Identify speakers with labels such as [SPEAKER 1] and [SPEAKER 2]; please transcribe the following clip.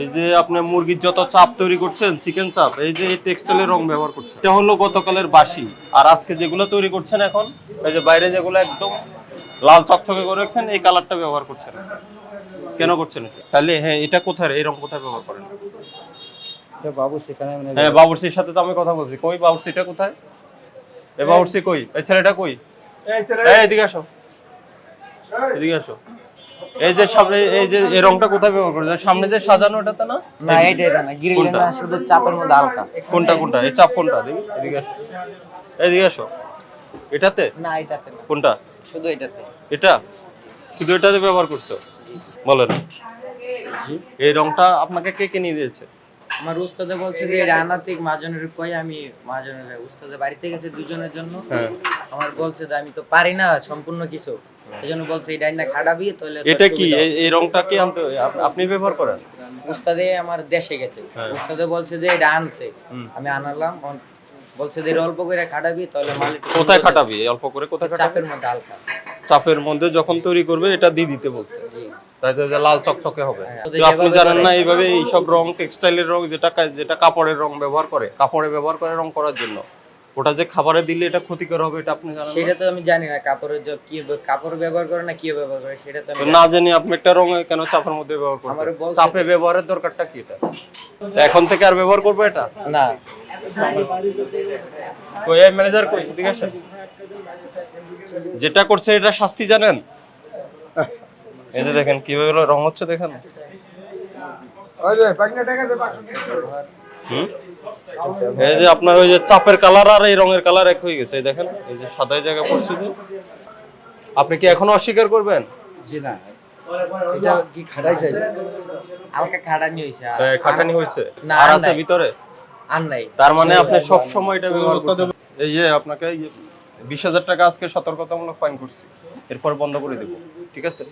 [SPEAKER 1] এই যে আপনি মুরগির যত চাপ তৈরি করছেন চিকেন চাপ এই যে এই টেক্সটাইলের রং ব্যবহার করছেন এটা হলো গতকালের বাসি আর আজকে যেগুলো তৈরি করছেন এখন এই যে বাইরে যেগুলো একদম লাল চকচকে করে রাখছেন এই কালারটা ব্যবহার করছেন। কেন করছেন তাহলে হ্যাঁ এটা কোথায় এই রং কোথায় ব্যবহার করেন?
[SPEAKER 2] মানে
[SPEAKER 1] হ্যাঁ বাবুর্চির সাথে তো আমি কথা বলছি। কই বাবুর্চিটা কোথায়? এ বাবুর্চি কই? এই ছেলেটা কই? এই এদিকে আসো। এদিকে আসো। এই যে সামনে এই যে এই রংটা কোথায় ব্যবহার করে সামনে যে সাজানো ওটাতে না?
[SPEAKER 2] না এটা এটা না গ্রিল না শুধু চাপের মধ্যে হালকা।
[SPEAKER 1] কোনটা কোনটা? এই চাপ কোনটা? দেখি এদিকে আসো। এদিকে আসো। এটাতে?
[SPEAKER 2] না এটাতে না।
[SPEAKER 1] কোনটা?
[SPEAKER 2] শুধু এটাতে।
[SPEAKER 1] এটা? শুধু এটাতে ব্যবহার করছ? বলেন। এই রংটা আপনাকে কে কে নিয়ে দিয়েছে?
[SPEAKER 2] আমার উস্তাদে বলছে যে রানা থেকে মাজনের কই? আমি মাজনের উস্তাদের বাড়িতে গেছে দুজনের জন্য।
[SPEAKER 1] হ্যাঁ।
[SPEAKER 2] আমার বলছে যে আমি তো পারি না সম্পূর্ণ কিছু। এই জন্য বলছে এই ডাইনা খাটাবি তাহলে
[SPEAKER 1] এটা কি? এই- রংটা কি আনতে আপনি ব্যবহার করেন?
[SPEAKER 2] উস্তাদে আমার দেশে গেছে।
[SPEAKER 1] হ্যাঁ।
[SPEAKER 2] উস্তাদে বলছে যে এটা আনতে। আমি আনালাম বলছে যে অল্প করে খাটাবি তাহলে মালিক
[SPEAKER 1] কোথায় খাটাবি? অল্প করে কোথায় খাটাবি?
[SPEAKER 2] চাপের মধ্যে হালকা।
[SPEAKER 1] চাপের মধ্যে যখন তৈরি করবে এটা দিয়ে দিতে বলছে।
[SPEAKER 2] জি।
[SPEAKER 1] তাই তো যে লাল চকচকে হবে।
[SPEAKER 2] হ্যাঁ।
[SPEAKER 1] তো আপনি জানেন না এইভাবে এইসব রং টেক্সটাইলের রং যেটা যেটা কাপড়ের রং ব্যবহার করে কাপড়ে ব্যবহার করে রং করার জন্য। ওটা যে খাবারে দিলে এটা ক্ষতিকর হবে এটা আপনি জানেন
[SPEAKER 2] সেটা তো আমি জানি না কাপড়ের যে কি কাপড় ব্যবহার করে না কি ব্যবহার করে সেটা তো আমি
[SPEAKER 1] না জানি আপনি একটা রং কেন চাপের মধ্যে ব্যবহার করবেন?
[SPEAKER 2] বলছে।
[SPEAKER 1] চাপে ব্যবহারের দরকারটা কি এটা? এখন থেকে আর ব্যবহার করব এটা?
[SPEAKER 2] না।
[SPEAKER 1] কই এই ম্যানেজার কই? ঠিক আছে যেটা করছে এটা শাস্তি জানেন? এই যে দেখেন কীভাবে রং হচ্ছে দেখেন। ওই যে টাকা হুম? এই যে আপনার ওই যে চাপের কালার আর এই রঙের কালার এক হয়ে গেছে এই দেখেন এই যে সাদা জায়গা পড়ছে যে। আপনি কি এখনও অস্বীকার করবেন?
[SPEAKER 3] জি না। এটা কি খাটাইছে
[SPEAKER 2] হালকা খাটানি হয়েছে আর-
[SPEAKER 1] এ, খাটানি আর
[SPEAKER 2] আর
[SPEAKER 1] আছে ভিতরে?
[SPEAKER 2] আর নাই।
[SPEAKER 1] তার মানে আপনি সব সময় এটা ব্যবহার করছেন। এই যে আপনাকে বিশ হাজার টাকা আজকে সতর্কতামূলক ফাইন করছি। এরপর বন্ধ করে দেবো ঠিক আছে?